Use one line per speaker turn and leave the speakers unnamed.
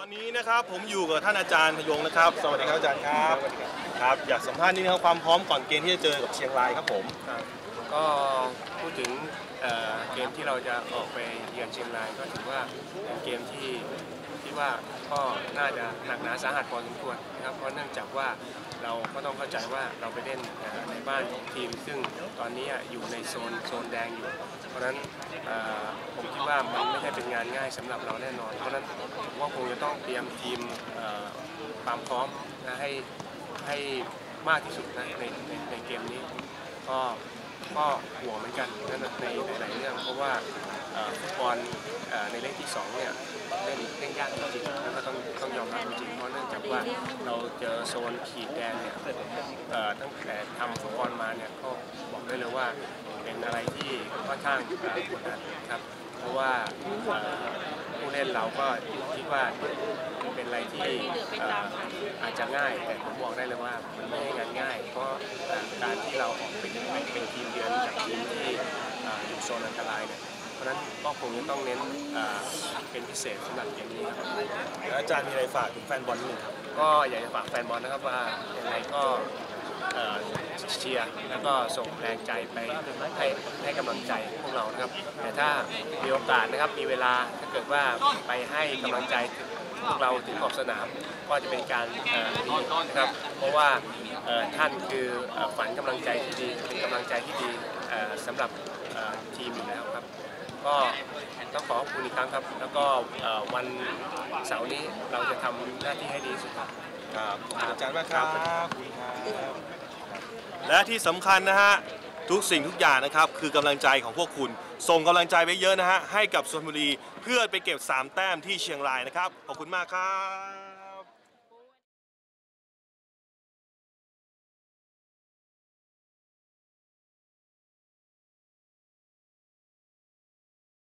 อนนี้นะครับผมอยู่กับท่านอาจารย์พยงนะครับ สวัสดีครับอาจารย์ครับครับ อยากสัมภาษณ์นิดนึงครับความพร้อมก่อนเกมที่จะเจอกับเชียงรายครับผม
ครับก็พูด ถึงเเกมที่เราจะออกไปเยือนเชียงรายก็ถือว่าเป็นเกมที่ที่ว่าก็น่าจะหนักหนาสาหัสพอสมควรนะครับเพราะเนื่องจากว่าเราก็ต้องเข้าใจว่าเราไปเล่นในบ้านของทีม ซึ่งตอนนี้อยู่ในโซนโซนแดงอยู่ เพราะฉะนั้นผมคิดว่ามันไม่ใช่เป็นงานง่ายสำหรับเราแน่นอน เพราะฉะนั้นผมว่าคงจะต้องเตรียมทีมความพร้อมนะให้ให้มากที่สุดนะในในในเกมนี้ ก็ ก็ห่วงเหมือนกันนั่นในหลายๆเรื่อง เพราะว่าฟุตบอลในเลขที่สองเนี่ยเล่นเล่นยากจริงๆแล้วก็ต้องต้องยอมรับจริงเพราะเนื่องจากว่าเราเจอโซนขีดแดงเนี่ยตั้งแต่ทำฟุตบอลมาเนี่ยก็บอกได้เลยว่าเป็นอะไรที่ค่อนข้างกดดันครับเพราะว่าผู้เล่นเราก็คิดว่าเป็นอะไรที่อาจจะง่ายแต่ผมบอกได้เลยว่ามันไม่ง่าย การที่เราออกเป็นเป็นทีมเยือนจากทีมที่เอ่ออยู่โซนอันตรายเนี่ยเพราะฉะนั้นก็คงจะต้องเน้นเอ่อเป็นพิเศษสำหรับเกมนี้ครับ
แล้วอาจารย์มีอะไรฝากถึงแฟนบอลนิดนึงครับ
ก็อยากจะฝากแฟนบอลนะครับว่ายังไงก็เอ่อเชียร์แล้วก็ส่งแรงใจไปให้ให้กำลังใจพวกเรานะครับ แต่ถ้ามีโอกาสนะครับมีเวลาถ้าเกิดว่าไปให้กำลังใจ พวกเราถึงขอบสนามก็จะเป็นการเอ่อดีนะครับเพราะว่าเอ่อท่านคือเอ่อฝันกำลังใจที่ดีเป็นกำลังใจที่ดีเอ่อสำหรับเอ่อทีมอยู่แล้วครับ ก็ต้องขอขอบคุณอีกครั้งครับ แล้วก็เอ่อวันเสาร์นี้เราจะทำหน้าที่ให้ดีที่สุดครับ
ครับขอบคุณอาจารย์มากครับขอบคุณครับและที่สำคัญนะฮะ ทุกสิ่งทุกอย่างนะครับ คือกำลังใจของพวกคุณ ส่งกำลังใจไปเยอะนะฮะให้กับสุพรรณบุรีเพื่อไปเก็บ 3 แต้มที่เชียงรายนะครับขอบคุณมากครับ